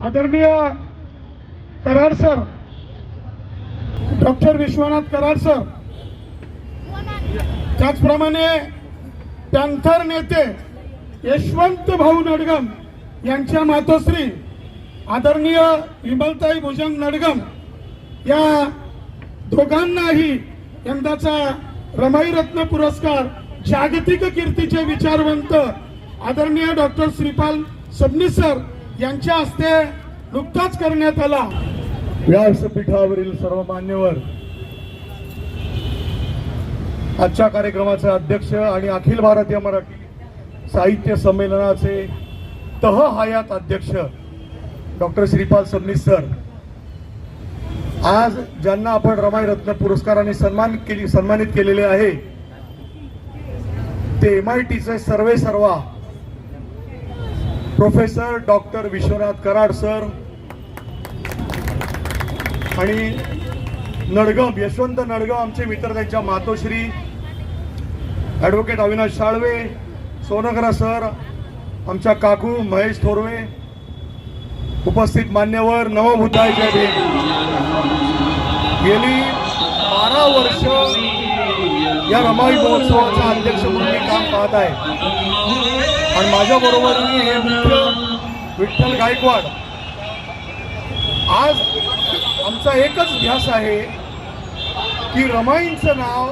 आदरणीय Karad sir doctor Vishwanath Karad sir त्याचप्रमाणे panther नेते यशवंत भाऊ नडगम यांच्या मातोश्री आदरणीय विमलताई भुजंग नडगम या दोघांनाही यंदाचा रमाईरत्न पुरस्कार जागतिक कीर्तीचे विचारवंत आदरणीय डॉक्टर श्रीपाल सबनीस सर यांच्या हस्ते नुकताच करण्यात आला. व्यासपीठावरील सर्व मान्यवर आजच्या कार्यक्रमाचे अध्यक्ष आणि अखिल भारतीय मराठी साहित्य संमेलनाचे तह हयात अध्यक्ष डॉक्टर श्रीपाल सबनीस सर. आज ज्यांना आपण रमाई रत्न पुरस्काराने सन्मानित केली सन्मानित केलेले आहे ते एम आय टीचे सर्वे सर्वा professor doctor Vishwanath Karad sir आणि नडगम यशवंत नडगम आमचे मित्र त्यांच्या मातोश्री ॲडव्होकेट अविनाश साळवे सोनगरा सर आमच्या काकू महेश थोरवे उपस्थित मान्यवर नवभूताय जय गेली बारा वर्ष या रमाई महोत्सवाचा अध्यक्ष म्हणून मी काम पाहत आहे. आणि माझ्याबरोबर हे मुख्य विठ्ठल गायकवाड. आज आमचा एकच ध्यास आहे की रमाईंचं नाव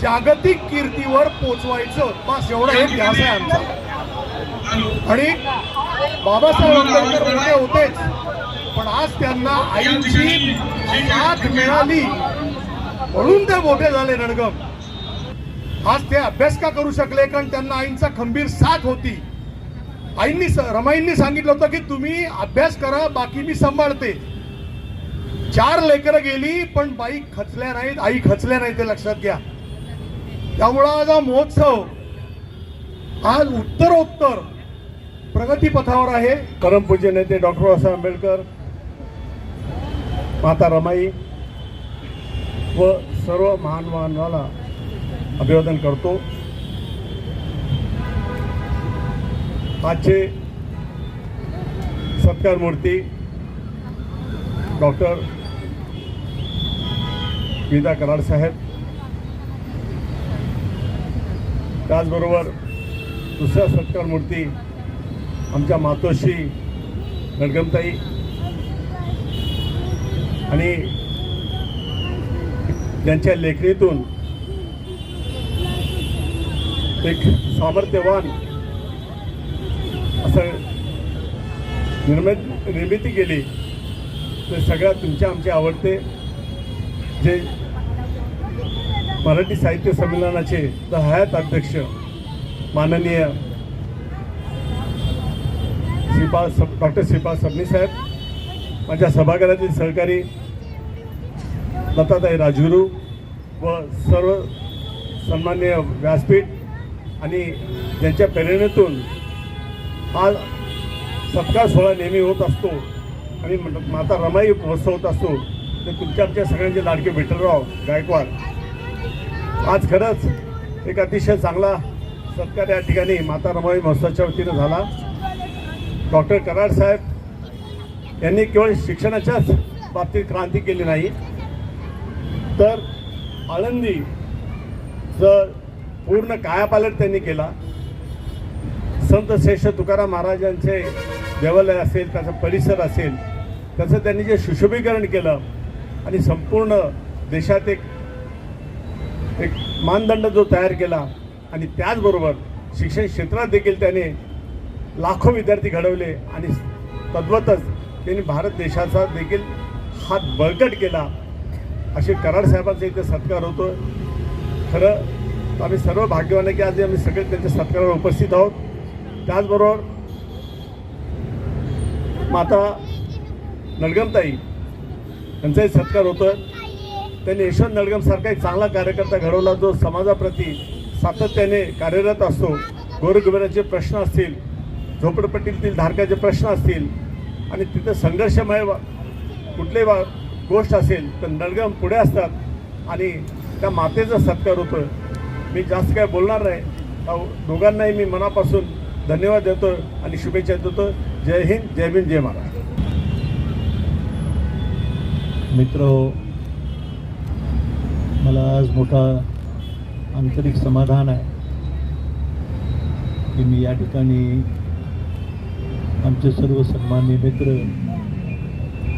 जागतिक कीर्तीवर पोचवायचं. बस एवढा हे ध्यास आहे आमचा. आणि बाबासाहेब आंबेडकर म्हणजे होतेच पण आज त्यांना आईची साथ मिळाली. म्हणून ते मोठे झाले रणगम. आज ते अभ्यास का करू शकले? कारण त्यांना आईंचा खंबीर साथ होती. आईंनी स- रमाईंनी सांगितलं होतं की तुम्ही अभ्यास करा बाकी मी सांभाळते. चार लेकरं गेली पण बाई खचल्या नाहीत आई खचल्या नाहीत ते लक्षात घ्या. त्यामुळं आज हा महोत्सव आज उत्तरोत्तर प्रगतीपथावर आहे. परमपूज्य नेते डॉक्टर बाबासाहेब आंबेडकर माता रमाई व सर्व महान महानवाला अभिवादन करतो. आजचे सत्कार मूर्ती डॉक्टर विदा कराड साहेब. त्याचबरोबर दुसऱ्या सत्कार मूर्ती आमच्या मातोश्री नडगमताई आणि त्यांच्या लेखणीतून एक सामर्थ्यवान असं निर्मित निर्मिती केली तर सगळ्या तुमच्या आमचे आवडते. जे मराठी साहित्य संमेलनाचे द हयात अध्यक्ष माननीय श्रीपाल सब डॉक्टर श्रीपाल सबनी साहेब माझ्या सभागृहातील सहकारी लताताई राजगुरू व सर्व सन्मान्य व्यासपीठ आणि ज्यांच्या प्रेरणेतून हा सत्कार सोहळा नेहमी होत असतो आणि माता रमाई महोत्सव होत असतो तर तुमच्या आमच्या सगळ्यांचे लाडके विठ्ठलराव गायकवाड. आज खरंच एक अतिशय चांगला सत्कार या ठिकाणी माता रमाई महोत्सवाच्या वतीनं झाला. डॉक्टर कराड साहेब यांनी केवळ शिक्षणाच्याच बाबतीत क्रांती केली नाही तर आळंदी जर पूर्ण कायापालट त्यांनी केला. संत श्रेष्ठ तुकाराम महाराजांचे देवालय असेल त्याचा परिसर असेल त्याचं त्यांनी जे सुशोभीकरण केलं आणि संपूर्ण देशात एक एक मानदंड जो तयार केला आणि त्याचबरोबर शिक्षण क्षेत्रात देखील त्याने लाखो विद्यार्थी घडवले आणि तद्वतच त्यांनी भारत देशाचा देखील हात बळकट केला. असे कराड साहेबांचा इथे सत्कार होतो खरं तर आम्ही सर्व भाग्यवान आहे की आज आम्ही सगळे त्यांच्या सत्कारावर उपस्थित आहोत. त्याचबरोबर माता नडगमताई यांचाही सत्कार होतं त्यांनी यशवंत नडगमसारखा एक चांगला कार्यकर्ता घडवला जो समाजाप्रती सातत्याने कार्यरत असतो. गोरगरिबाचे प्रश्न असतील झोपडपट्टीतील धारकाचे प्रश्न असतील आणि तिथं संघर्षमय वा- कुठलीही वा गोष्ट असेल तर नडगम पुढे असतात आणि त्या मातेचा सत्कार होतो मी जास्त काय बोलणार नाही. अहो, दोघांनाही मी मनापासून धन्यवाद देतो आणि शुभेच्छा देतो. जय हिंद जय भीम जय महाराष्ट्र मित्र हो मला आज मोठा आंतरिक समाधान आहे की मी या ठिकाणी आमचे सर्व सन्मान्य मित्र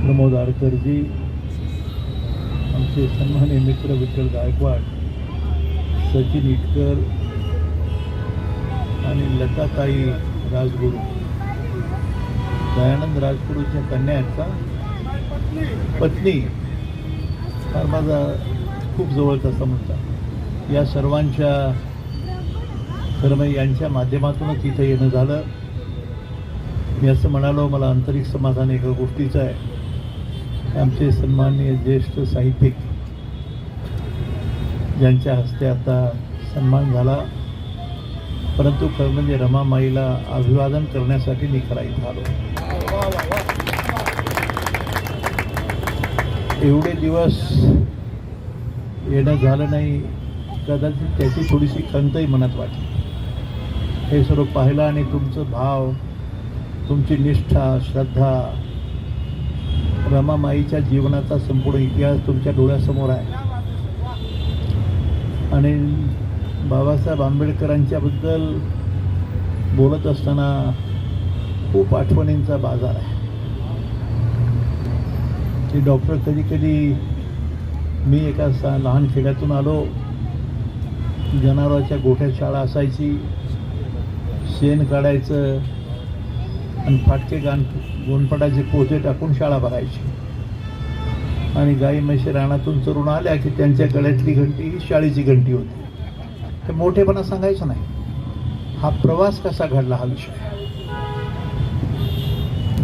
प्रमोद आडकरजी आमचे सन्मान्य मित्र विठ्ठल गायकवाड सचिन इटकर आणि लताताई राजगुरू. दयानंद राजगुरूच्या कन्या आहेत का? पत्नी. फार माझा खूप जवळचा समजता या सर्वांच्या कर्म यांच्या माध्यमातूनच इथं येणं झालं. मी असं म्हणालो मला आंतरिक समाधान एका गोष्टीचं आहे. आमचे सन्माननीय ज्येष्ठ साहित्यिक ज्यांच्या हस्ते आता सन्मान झाला. परंतु खरं म्हणजे रमामाईला अभिवादन करण्यासाठी मी खरा इथं आलो. एवढे दिवस येणं झालं नाही. कदाचित त्याची थोडीशी खंतही मनात वाटली. हे सर्व पाहिलं आणि तुमचं भाव तुमची निष्ठा श्रद्धा रमामाईच्या जीवनाचा संपूर्ण इतिहास तुमच्या डोळ्यासमोर आहे. आणि बाबासाहेब आंबेडकरांच्याबद्दल बोलत असताना खूप आठवणींचा बाजार आहे. ते डॉक्टर कधी कधी मी एका सा लहान खेड्यातून आलो जनावराच्या गोठ्यात शाळा असायची शेण काढायचं आणि फाटके गाण गोनपटाचे पोते टाकून शाळा भरायची. आणि गाई म्हशी रानातून चरून आल्या की त्यांच्या गळ्यातली घंटी ही शाळेची घंटी होती. हे मोठेपणा सांगायचं नाही. हा प्रवास कसा घडला हा विषय.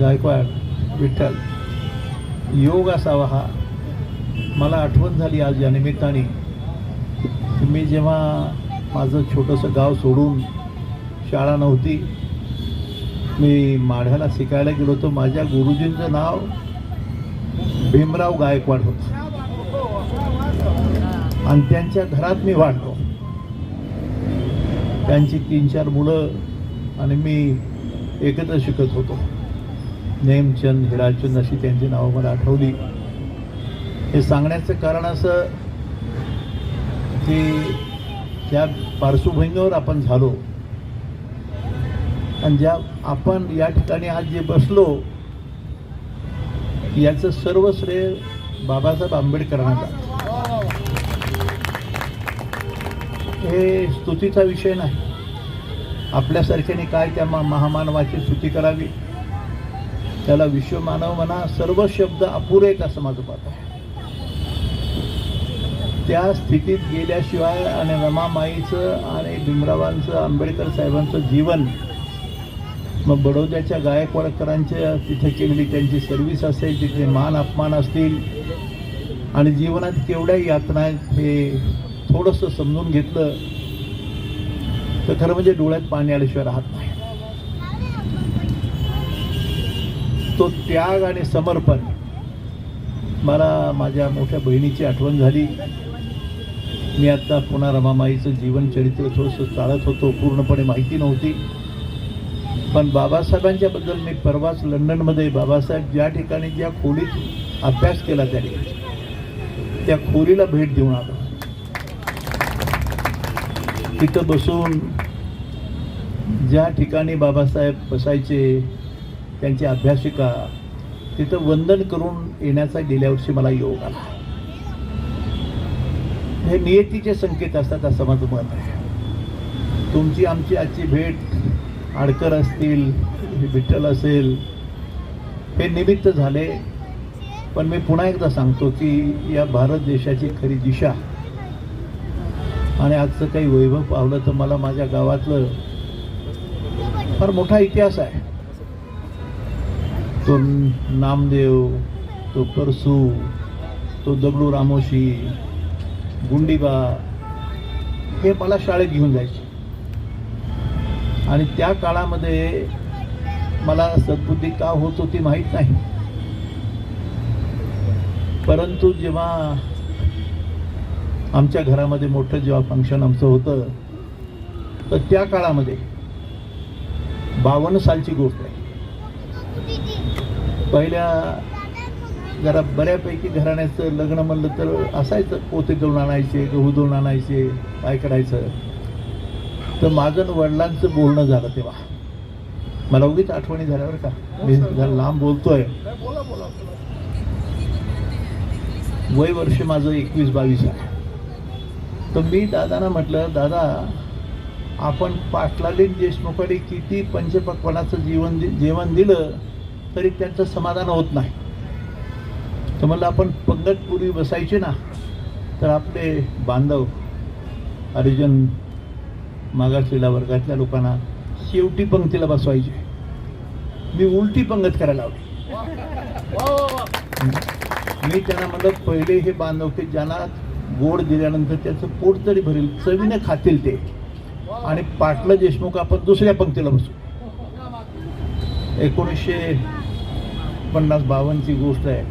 गायकवाड विठ्ठल योग असावा हा. मला आठवण झाली आज या निमित्ताने. की मी जेव्हा माझं छोटंसं गाव सोडून शाळा नव्हती मी माढ्याला शिकायला गेलो होतो. माझ्या गुरुजींचं नाव भीमराव गायकवाड होतं. आणि त्यांच्या घरात मी वाढलो. त्यांची तीन चार मुलं आणि मी एकत्र शिकत होतो. नेमचंद हिराचंद अशी त्यांची नावं मला आठवली. हे सांगण्याचं कारण असं की त्या पार्श्वभूमीवर आपण झालो. आणि ज्या आपण या ठिकाणी आज जे बसलो याचं सर्व श्रेय बाबासाहेब आंबेडकरांना जात हे स्तुतीचा विषय नाही. आपल्यासारख्याने काय त्या मा- महामानवाची स्तुती करावी? त्याला विश्वमानव म्हणा सर्व शब्द अपुरे आहेत असं माझं पाहत आहे. त्या स्थितीत गेल्याशिवाय आणि रमामाईचं आणि भीमरावांचं आंबेडकर साहेबांचं जीवन मग बडोद्याच्या गायकवाडकरांच्या तिथे केलेली म्हणजे त्यांची सर्व्हिस असेल तिथे मान अपमान असतील. आणि जीवनात केवढ्या यातना आहेत हे थोडंसं समजून घेतलं तर खरं म्हणजे डोळ्यात पाणी आल्याशिवाय राहत नाही. तो त्याग आणि समर्पण मला माझ्या मोठ्या बहिणीची आठवण झाली. मी आत्ता पुन्हा रमामाईचं जीवन चरित्र थोडंसं चालत होतो पूर्णपणे माहिती नव्हती. पण बाबासाहेबांच्याबद्दल मी परवाच लंडनमध्ये बाबासाहेब ज्या ठिकाणी ज्या खोलीत अभ्यास केला त्या ठिकाणी. त्या खोलीला भेट देऊन आलो. तिथं बसून ज्या ठिकाणी बाबासाहेब बसायचे त्यांची अभ्यासिका तिथं वंदन करून येण्याचा गेल्या वर्षी मला योग आला. हे नियतीचे संकेत असतात असं माझं मत आहे. तुमची आमची आजची भेट आडकर असतील विठ्ठल असेल हे निमित्त झाले. पण मी पुन्हा एकदा सांगतो की या भारत देशाची खरी दिशा आणि आजचं काही वैभव पावलं तर मला माझ्या गावातलं फार मोठा इतिहास आहे. तो नामदेव तो परसू तो दगडू रामोशी गुंडीबा हे मला शाळेत घेऊन जायचे. आणि त्या काळामध्ये मला सद्बुद्धी का होत होती माहीत नाही. परंतु जेव्हा आमच्या घरामध्ये मोठं जेव्हा फंक्शन आमचं होतं तर त्या काळामध्ये बावन्न सालची गोष्ट आहे. पहिल्या जरा बऱ्यापैकी घराण्याचं लग्न म्हणलं तर असायचं पोते दळून आणायचे गहू दळून आणायचे काय करायचं? तर माझं वडिलांचं बोलणं झालं तेव्हा. मला उगीच आठवणी झाल्यावर का? मी जरा लांब बोलतोय. वय वर्ष माझं एकवीस बावीस आहे. तर मी दादांना म्हटलं दादा आपण पाटलालीन देशमुखाने किती पंचपक्वानाचं जीवन जेवण दिलं तरी त्यांचं समाधान होत नाही. तर म्हटलं आपण पंगतपूर्वी बसायचे ना तर आपले बांधव हरिजन मागासलेल्या वर्गातल्या लोकांना शेवटी पंक्तीला बसवायचे. मी उलटी पंगत करायला लावली. मी त्यांना म्हणलं पहिले हे बांधव की ज्यांना गोड दिल्यानंतर त्याचं पोट तरी भरेल चवीने खातील ते. आणि पाटलं देशमुख आपण दुसऱ्या पंक्तीला बसू. एकोणीसशे पन्नास बावन्नची गोष्ट आहे.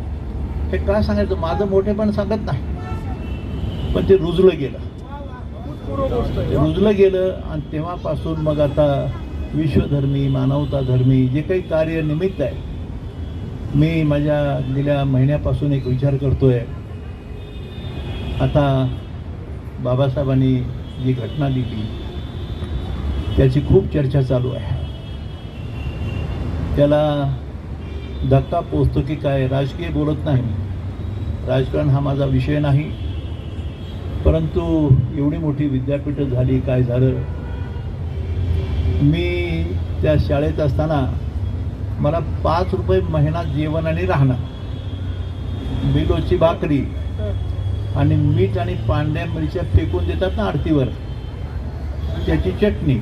हे काय सांगायचं? माझं मोठेपण सांगत नाही. पण ते रुजलं गेलं. रुजलं गेलं आणि तेव्हापासून मग आता विश्वधर्मी मानवता धर्मी जे काही कार्य निमित्त आहे. मी माझ्या गेल्या महिन्यापासून एक विचार करतोय. आता बाबासाहेबांनी जी घटना लिहिली त्याची खूप चर्चा चालू आहे. त्याला धक्का पोचतो की काय राजकीय बोलत नाही राजकारण हा माझा विषय नाही. परंतु एवढी मोठी विद्यापीठं झाली काय झालं? मी त्या शाळेत असताना मला पाच रुपये महिना जेवण आणि राहणं बिलोची भाकरी आणि मीठ आणि पांढऱ्या मिरच्या फेकून देतात ना आरतीवर. त्याची चटणी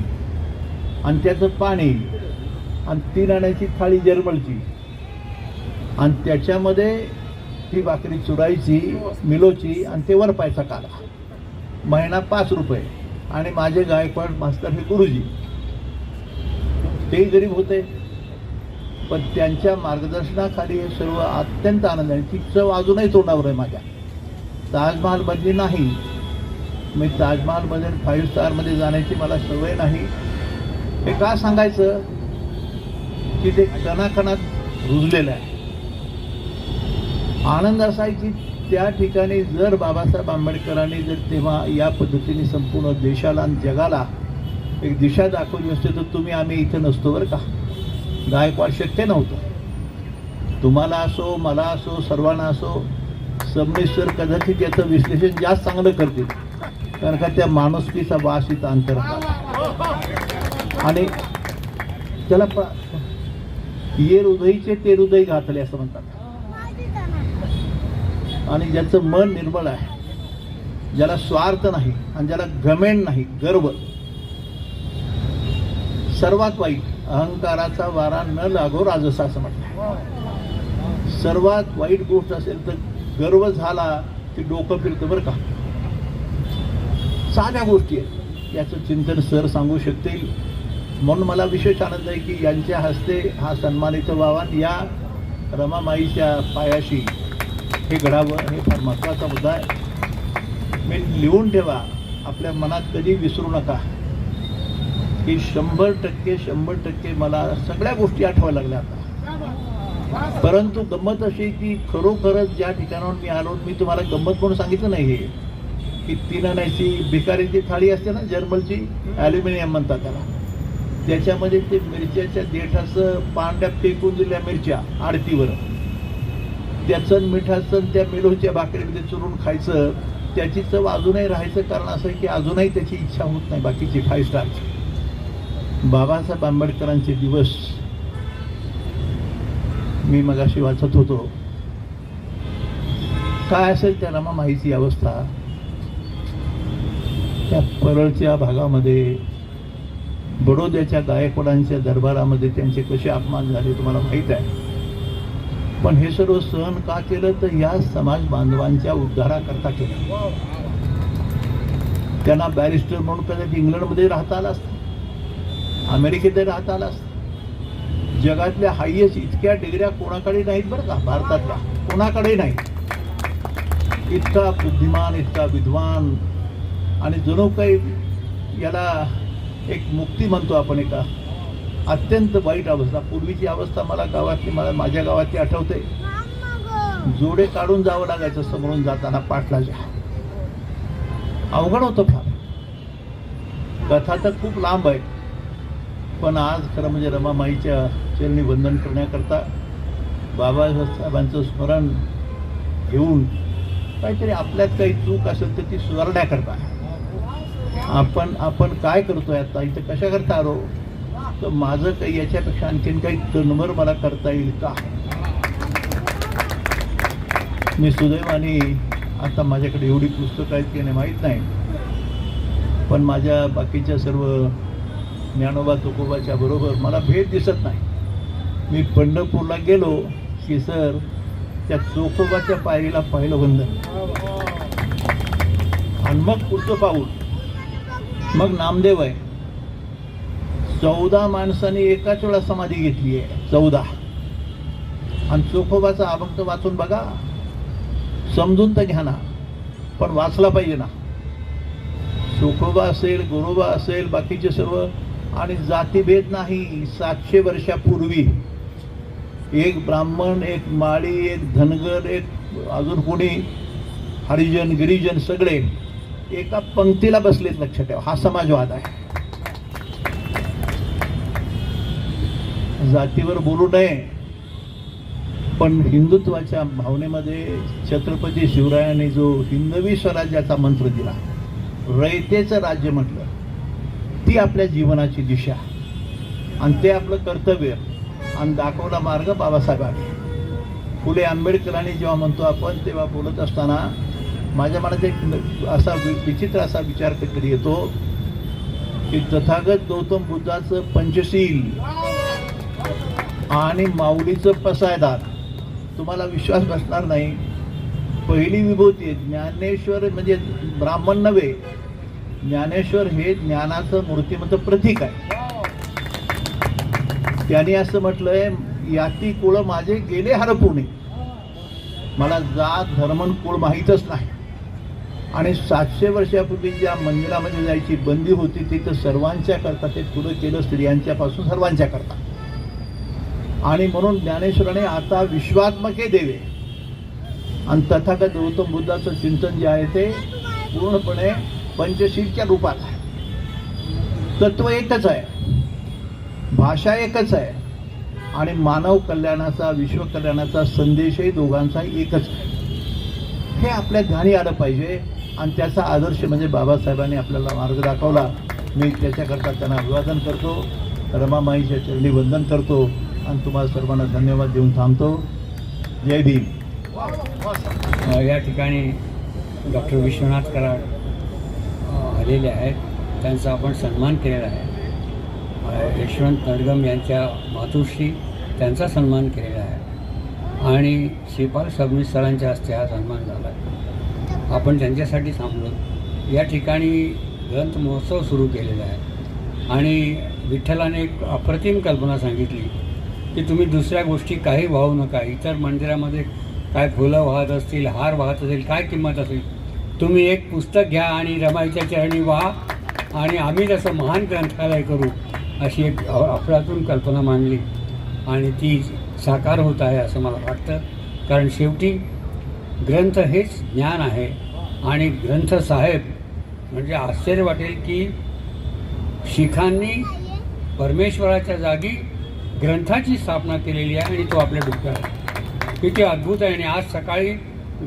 आणि त्याचं पाणी आणि तीन आण्याची थाळी जर्मलची. आणि त्याच्यामध्ये ती भाकरी चुरायची मिलोची आणि ते वरपायचा काला महिना पाच रुपये. आणि माझे गायकवाड मास्तर हे गुरुजी. तेही गरीब होते. पण त्यांच्या मार्गदर्शनाखाली हे सर्व अत्यंत आनंद आहे ती चव अजूनही तोंडावर आहे माझ्या. ताजमहाल बदली नाही. मी ताजमहालमध्ये फाईव्ह स्टारमध्ये जाण्याची मला सवय नाही. हे का सांगायचं? की ते कणाकणात रुजलेलं आहे. आनंद असा आहे की त्या ठिकाणी जर बाबासाहेब आंबेडकरांनी जर तेव्हा या पद्धतीने संपूर्ण देशाला आणि जगाला एक दिशा दाखवली असते तर तुम्ही आम्ही इथं नसतो बरं का? गायकवाड शक्य नव्हतं. तुम्हाला असो मला असो सर्वांना असो सबमेश्वर कदाचित याचं विश्लेषण जास्त चांगलं करतील. कारण का त्या माणुसकीचा वास इथं अंतर आणि त्याला प ये हृदयीचे ते हृदय घातले असं म्हणतात. आणि ज्याचं मन निर्मळ आहे ज्याला स्वार्थ नाही आणि ज्याला घमेंड नाही गर्व. सर्वात वाईट अहंकाराचा वारा न लागो राजसा असं म्हटलं सर्वात वाईट गोष्ट असेल तर गर्व झाला की डोकं फिरतं बरं का. साध्या गोष्टी आहेत. याचं चिंतन सर सांगू शकतील. म्हणून मला विशेष आनंद आहे की यांच्या हस्ते हा सन्मानित व्हावा. या रमामाईच्या पायाशी हे घडावं हे फार महत्त्वाचा मुद्दा आहे. मी लिहून ठेवा. आपल्या मनात कधी विसरू नका. की शंभर टक्के शंभर टक्के मला सगळ्या गोष्टी आठवा लागल्या आता. परंतु गंमत अशी की खरोखरच ज्या ठिकाणावर मी आलो मी तुम्हाला गंमत म्हणून सांगितलं नाही हे. की तिनं आण्याची भिकारीची थाळी असते ना जर्मलची ॲल्युमिनियम म्हणतात त्याला. त्याच्यामध्ये ते मिरच्याच्या देठाचं पांढऱ्या फेकून दिल्या मिरच्या आडतीवर. त्याचं आणि मिठाचं त्या मेलोच्या भाकरीमध्ये चुरून खायचं त्याची चव अजूनही राहायचं कारण असं की अजूनही त्याची इच्छा होत नाही बाकीची फाईव्ह स्टारची बाबासाहेब आंबेडकरांचे दिवस. मी मगाशी वाचत होतो. काय असेल त्या रमा माहिती अवस्था? त्या परळच्या भागामध्ये बडोद्याच्या गायकवाडांच्या दरबारामध्ये त्यांचे कसे अपमान झाले तुम्हाला माहीत आहे? पण हे सर्व सहन का केलं तर या समाज बांधवांच्या उद्धाराकरता केलं. त्यांना बॅरिस्टर म्हणून कदाचित इंग्लंडमध्ये राहता आलं असतं. अमेरिकेतही राहता आलं असतं. जगातल्या हायएस्ट इतक्या डिग्र्या कोणाकडे नाहीत बरं का? भारतातल्या. कोणाकडे नाही इतका बुद्धिमान इतका विद्वान. आणि जणू काही याला एक मुक्ती म्हणतो आपण एका अत्यंत वाईट अवस्था. पूर्वीची अवस्था मला गावातली मला माझ्या गावातली आठवते. जोडे काढून जावं लागायचं समोरून जाताना पाठलाच्या अवघड होतं फार. कथा तर खूप लांब आहे. पण आज खरं म्हणजे रमामाईच्या चरणी वंदन करण्याकरता बाबासाहेबांचं स्मरण घेऊन काहीतरी आपल्यात काही चूक असेल तर ती सुधारण्याकरता. आपण आपण काय करतोय आता? इथं कशाकरता आलो? तर माझं काही याच्यापेक्षा आणखीन काही तन्मर मला करता येईल का? मी सुदैवाने आता माझ्याकडे एवढी पुस्तकं आहेत की नाही माहीत नाही. पण माझ्या बाकीच्या सर्व ज्ञानोबा तुकोबाच्या बरोबर मला भेट दिसत नाही. मी पंढरपूरला गेलो की सर त्या चोखोबाच्या पायरीला पहिलं वंदन आणि मग पुढचं पाऊल. मग नामदेव आहे. चौदा माणसांनी एकाच वेळा समाधी घेतली आहे चौदा. आणि चोखोबाचा अभंग वाचून बघा. समजून तर घ्या ना पण वाचला पाहिजे ना. चोखोबा असेल गोरोबा असेल बाकीचे सर्व आणि जातीभेद नाही सातशे वर्षापूर्वी. एक ब्राह्मण एक माळी एक धनगर एक अजून कोणी हरिजन गिरिजन सगळे एका पंक्तीला बसलेत लक्षात ठेवा. हा समाजवाद आहे. जातीवर बोलू नये. पण हिंदुत्वाच्या भावनेमध्ये छत्रपती शिवरायाने जो हिंदवी स्वराज्याचा मंत्र दिला रयतेचं राज्य म्हटलं ती आपल्या जीवनाची दिशा. आणि ते आपलं कर्तव्य आणि दाखवला मार्ग बाबासाहेबांनी फुले आंबेडकरांनी जेव्हा म्हणतो आपण तेव्हा बोलत असताना माझ्या मनात एक असा विचित्र असा विचार कधी येतो की तथागत गौतम बुद्धाचं पंचशील आणि माऊलीचं पसायदार तुम्हाला विश्वास बसणार नाही. पहिली विभूती आहे. ज्ञानेश्वर म्हणजे ब्राह्मण नव्हे. ज्ञानेश्वर हे ज्ञानाचं मूर्तिमंत प्रतीक आहे. त्याने असं म्हटलंय याती कुळ माझे गेले हरपुणे. मला जात धर्मन कुळ माहीतच नाही. आणि सातशे वर्षापूर्वी ज्या मंदिरामध्ये जायची बंदी होती ती तर सर्वांच्या करता ते पुढं केलं स्त्रियांच्या पासून सर्वांच्या करता. आणि म्हणून ज्ञानेश्वराने आता विश्वात्मके देवे. आणि तथागत गौतम बुद्धाचं चिंतन जे आहे ते पूर्णपणे पंचशीलच्या रूपात आहे. तत्व एकच आहे. भाषा एकच आहे. आणि मानव कल्याणाचा विश्वकल्याणाचा संदेशही दोघांचा एकच आहे. हे आपल्या ध्यानी आलं पाहिजे. आणि त्याचा आदर्श म्हणजे बाबासाहेबांनी आपल्याला मार्ग दाखवला. मी त्याच्याकरता त्यांना अभिवादन करतो. रमामाईच्या चरणी वंदन करतो. आणि तुम्हाला सर्वांना धन्यवाद देऊन थांबतो. जय भीम. या ठिकाणी डॉक्टर विश्वनाथ कराड आलेले आहेत. त्यांचा आपण सन्मान केलेला आहे. यशवंत नडगम यांच्या मातुश्री त्यांचा सन्मान केलेला आहे. आणि श्रीपाल सबनीस सरांच्या हस्ते हा सन्मान झाला आहे. आपण त्यांच्यासाठी थांबलो. या ठिकाणी ग्रंथ महोत्सव सुरू केलेला आहे. आणि विठ्ठलाने एक अप्रतिम कल्पना सांगितली. की तुम्ही दुसऱ्या गोष्टी काही वाहू नका. इतर मंदिरामध्ये काय फुलं वाहत असतील हार वाहत असेल काय किंमत असेल तुम्ही एक पुस्तक घ्या आणि रमाईच्या चरणी व्हा आणि आम्ही जसं महान ग्रंथालय करू अशी एक अफळातून कल्पना मांडली. आणि ती साकार होत आहे असं मला वाटतं. कारण शेवटी ग्रंथ हेच ज्ञान आहे. आणि ग्रंथ साहेब म्हणजे आश्चर्य वाटेल की शिखांनी परमेश्वराच्या जागी ग्रंथाची स्थापना केलेली आहे आणि तो आपल्या डोक्यावर आहे. किती अद्भुत आहे. आणि आज सकाळी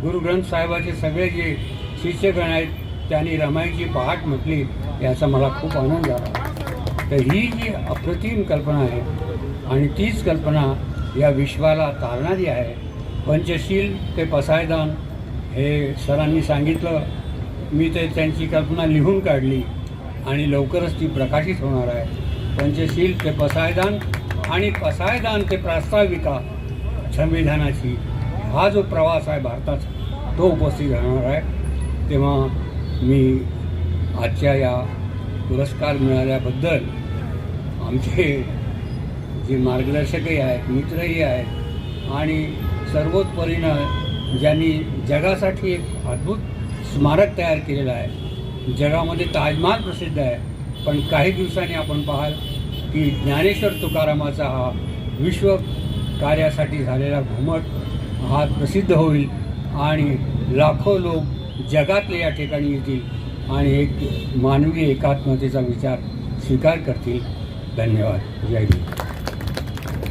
गुरु ग्रंथ साहेबाचे सगळे जे शिष्यगण आहेत त्यांनी रमाईची पहाट म्हटली याचा मला खूप आनंद झाला. तर ही जी अप्रतिम कल्पना आहे आणि तीच कल्पना या विश्वाला तारणारी आहे. पंचशील ते पसायदान हे सरांनी सांगितलं. मी ते त्यांची कल्पना लिहून काढली आणि लवकरच ती प्रकाशित होणार आहे. पंचशील ते पसायदान आणि पसायदान ते प्रास्ताविका संविधानाची. हा जो प्रवास आहे भारताचा तो उपस्थित राहणार आहे. तेव्हा मी आजच्या या पुरस्कार मिळाल्याबद्दल आमचे जे मार्गदर्शकही आहेत मित्रही आहेत आणि सर्वोत्परीनं ज्यांनी जगासाठी एक अद्भुत स्मारक तयार केलेलं आहे. जगामध्ये ताजमहाल प्रसिद्ध आहे पण काही दिवसांनी आपण पाहाल की ज्ञानेश्वर तुकारामाचा हा विश्व कार्यासाठी झालेला घुमट हा प्रसिद्ध होईल आणि लाखो लोक जगातले या ठिकाणी येतील आणि एक मानवी एकात्मतेचा विचार स्वीकार करतील. धन्यवाद. जय हिंद.